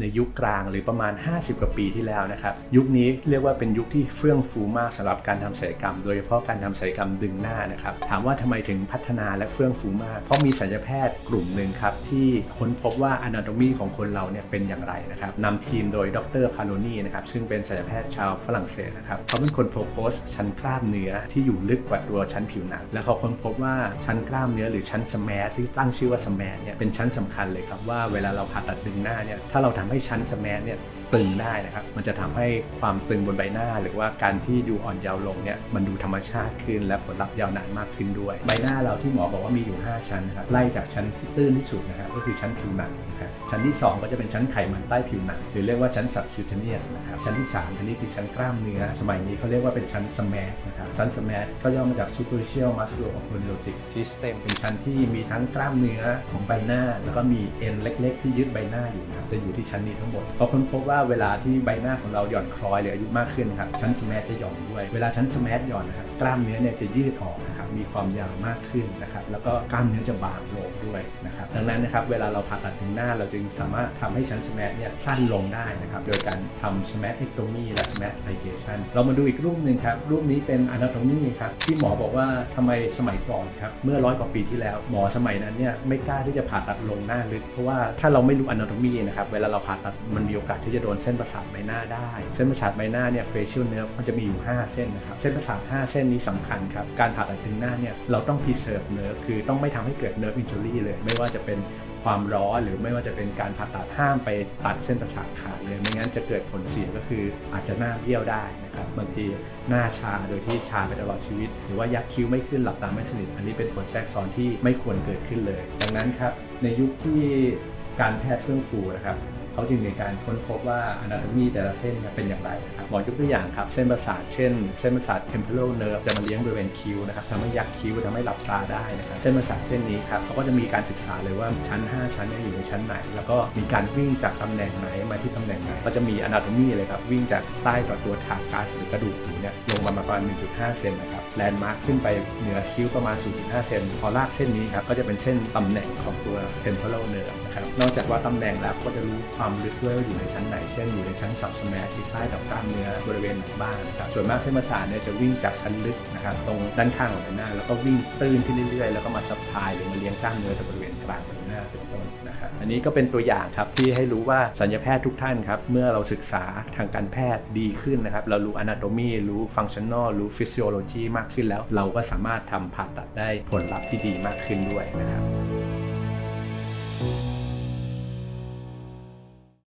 ในยุคกลางหรือประมาณ 50 กว่าปีที่แล้วนะครับ ยุคนี้เรียกว่าเป็นยุคที่เฟื่องฟูมากสำหรับการทำศัลยกรรม โดยเฉพาะการทำศัลยกรรมดึงหน้านะครับ ถามว่าทำไมถึงพัฒนาและเฟื่องฟูมาก เพราะมีศัลยแพทย์กลุ่มหนึ่งครับ ที่ค้นพบว่า anatomy ของคนเราเนี่ยเป็นอย่างไรนะครับนำทีมโดยดรคาร์โนนีนะครับซึ่งเป็นศัลยแพทย์ชาวฝรั่งเศสนะครับเขาเป็นคนโพสต์ชั้นกล้ามเนื้อที่อยู่ลึกกว่าตัวชั้นผิวหนังและเขาค้นพบว่าชั้นกล้ามเนื้อหรือชั้นสแมสที่ตั้งชื่อว่าสแมสเนี่ยเป็นชั้นสำคัญเลยครับว่าเวลาเราผ่าตัดดึงหน้าเนี่ยถ้าเราทำให้ชั้นสแมสเนี่ยตึงได้นะครับ มันจะทำให้ความตึงบนใบหน้า หรือว่าการที่ดูอ่อนเยาว์ลงเนี่ยมันดูธรรมชาติขึ้น และผลลัพธ์ยาวนานมากขึ้นด้วย ใบหน้าเราที่หมอบอกว่ามีอยู่ 5 ชั้นนะครับไล่จากชั้นที่ตื้นที่สุดนะครับก็คือชั้นผิวหนังนะครับชั้นที่ 2 ก็จะเป็นชั้นไขมันใต้ผิวหนังหรือเรียกว่าชั้น subcutaneous นะครับชั้นที่ 3 อันนี้คือชั้นกล้ามเนื้อ สมัยนี้เขาเรียกว่าเป็นชั้น SMAS นะครับชั้น SMAS ก็ย่อมาจาก superficial musculoskeletal system เป็นชั้นที่มีทั้งกล้ามเนื้อของใบหน้า แล้วก็มีเอ็นเล็ก ๆ ที่ยึดใบหน้าอยู่นะครับจะอยู่ที่ชั้นนี้ทั้งหมดเขาค้นพบว่าเวลาที่ใบหน้าของเราหย่อนคล้อยหรืออายุมากขึ้นครับชั้น SMAS จะหย่อนด้วย เวลาชั้น SMAS หย่อนนะครับกล้ามเนื้อเนี่ยจะยืดออกนะครับมีความยาวมากขึ้นนะครับแล้วก็กล้ามเนื้อจะบางลงด้วยนะครับดังนั้นนะครับเวลาเราผ่าตัดถึงหน้าเราจึงสามารถทำให้ชั้น SMAS เนี่ยสั้นลงได้นะครับโดยการทำ SMASectomy และ SMASification เรามาดูอีกรูปหนึ่งครับรูปนี้เป็น anatomy ครับที่หมอบอกว่าทำไมสมัยก่อนครับเมื่อร้อยกว่าปีที่แล้ว หมอสมัยนั้นเนี่ยไม่กล้าที่จะผ่าตัดลงหน้าลึกเพราะว่าถ้าเราไม่รู้ anatomy นะครับเวลาเราผ่าตัดมันมีโอกาสที่จะโดนเส้นประสาทใบหน้าได้ เส้นประสาทใบหน้าเนี่ย facial nerve มันจะมีอยู่ 5 เส้นนะครับ เส้นประสาท 5 เส้นนี้สำคัญครับ การผ่าตัดถึงหน้าเนี่ยเราต้อง preserve nerve คือต้องไม่ทำให้เกิด nerve injury เลย ไม่ว่าจะเป็นความร้อนหรือไม่ว่าจะเป็นการผ่าตัดห้ามไปตัดเส้นประสาทขาดเลยไม่งั้นจะเกิดผลเสียก็คืออาจจะหน้าเบี้ยวได้นะครับบางทีหน้าชาโดยที่ชาไปตลอดชีวิต หรือว่ายักคิ้วไม่ขึ้นหลับตาไม่สนิทอันนี้เป็นผลแทรกซ้อนที่ไม่ควรเกิดขึ้นเลย ดังนั้นครับในยุคที่การแพทย์เฟื่องฟูนะครับ เขาจึงมีการค้นพบว่า anatomy แต่ละเส้นเป็นอย่างไรนะครับหมอยกตัวอย่างครับเส้นประสาทเช่น เส้นประสาท temporal nerve จะมาเลี้ยงบริเวณคิ้วนะครับทำให้ยักคิ้วทำให้หลับตาได้นะครับเส้นประสาทเส้นนี้ครับเขาก็จะมีการศึกษาเลยว่าชั้น 5 ชั้นนี่ยอยู่ในชั้นไหน แล้วก็มีการวิ่งจากตำแหน่งไหนมาที่ตำแหน่งไหนก็จะมี anatomy เลยครับวิ่งจากใต้ต่อตัวถากก๊าซหรือกระดูกหูเนี่ยลงมาประมาณ 1.5 เซนนะครับแลนด์มาร์คขึ้นไปเหนือคิ้วประมาณ 0.5 เซนพอลากเส้นนี้ครับก็จะเป็นเส้นตำแหน่งของตัว temporal nerve นะครับนอกจากว่าตำแหน่งแล้วก็จะรู้ความความลึกด้วยว่าอยู่ในชั้นไหน เช่นอยู่ในชั้นสับสมทที่ใต้กับกล้ามเนื้อบริเวณไหนบ้างนะครับส่วนมากเส้นประสาทเนี่ยจะวิ่งจากชั้นลึกนะครับตรงด้านข้างของใบหน้า แล้วก็วิ่งตื้นขึ้นเรื่อยๆ แล้วก็มาซับพายหรือมาเลี้ยงกล้ามเนื้อตรงบริเวณกลางใบหน้าเป็นต้นนะครับอันนี้ก็เป็นตัวอย่างครับที่ให้รู้ว่าสัญญาแพทย์ทุกท่านครับเมื่อเราศึกษาทางการแพทย์ดีขึ้นนะครับเรารู้ anatomy รู้ functional รู้ physiology มากขึ้นแล้ว เราก็สามารถทำผ่าตัดได้ผลลัพธ์ที่ดีมากขึ้นด้วยนะครับ